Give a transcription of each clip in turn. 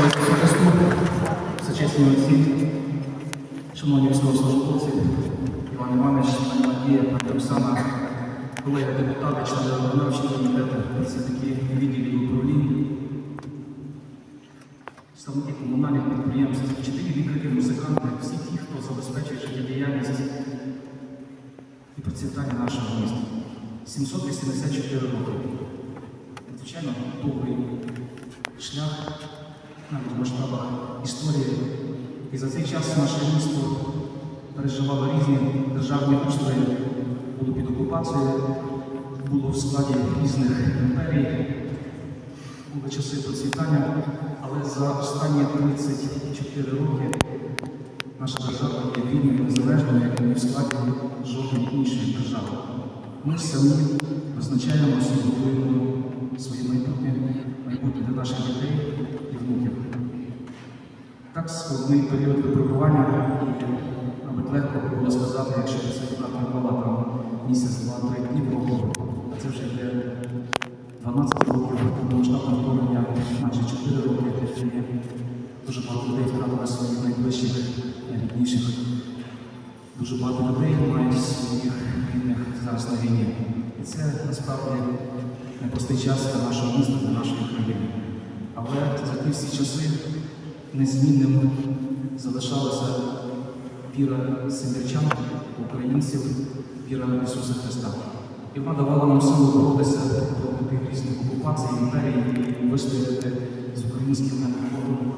Слава Ісусу шановні військовослужбовці, Іван Іванович, пані Надія, пані Оксана, колеги депутати, члени виконавчого комітету, працівники відділів управління, представники комунальних підприємств, вчителі, лікарі, музиканти, всі ті, хто забезпечує життєдіяльність і процвітання нашого міста. 784 роки. Звичайно, довгий шлях навіть в масштабах історії. І за цей час наше місто переживало різні державні устрої, було під окупацією, було в складі різних імперій, були часи процвітання, але за останні 34 роки наша держава є вільною, незалежною, як і не в складі жодної іншої держави. Ми самі визначаємо готуємо своє майбутнє, майбутнє для наших дітей і. Так складний період випробування, і, мабуть, легко було сказати, якщо це тривала там місяць, два, три дні було, а це вже йде 12 років повномасштабного вторгнення, майже 4 роки. Дуже багато людей втратили своїх найближчих, найрідніших. Дуже багато людей мають своїх рідних зараз на війні. І це насправді непростий час для нашого міста, для нашої країни. Але за ті всі часи незмінним залишалася віра сім'ячан, українців, віра Ісуса Христа. І вона давала нам силу боротися проти різних окупацій, імперій, і вистояти з українським народом,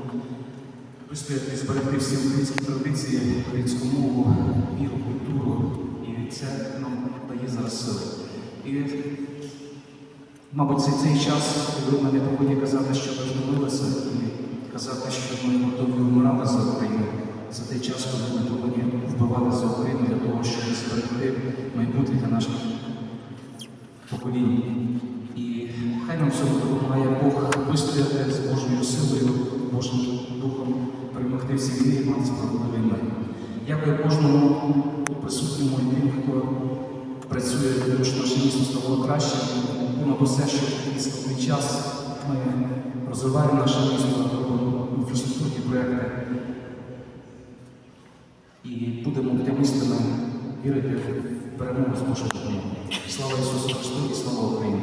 вистояти зберегти всі українські традиції, українську мову, віру, культуру. І це нам дає зараз сили. І Мабуть, це цей час, коли ми не повинні казати, що ми втомилися, і казати, що ми готові вмирати за Україну. За той час, коли ми повинні вбивати за Україну для того, щоб зберегти майбутнє для наших поколінь. І хай нам всього допомагає Бог вистояти з Божою силою, Божим духом, перемогти всі війни і мати справедливий мир. Дякую кожному присутньому і тим, хто працює тому що наше місто стало краще. Понад усе, що в час ми розвиваємо наше місто інфраструктурні проєкти і будемо для істинам вірити в перемогу з Божою. Слава Ісусу Христу і слава Україні!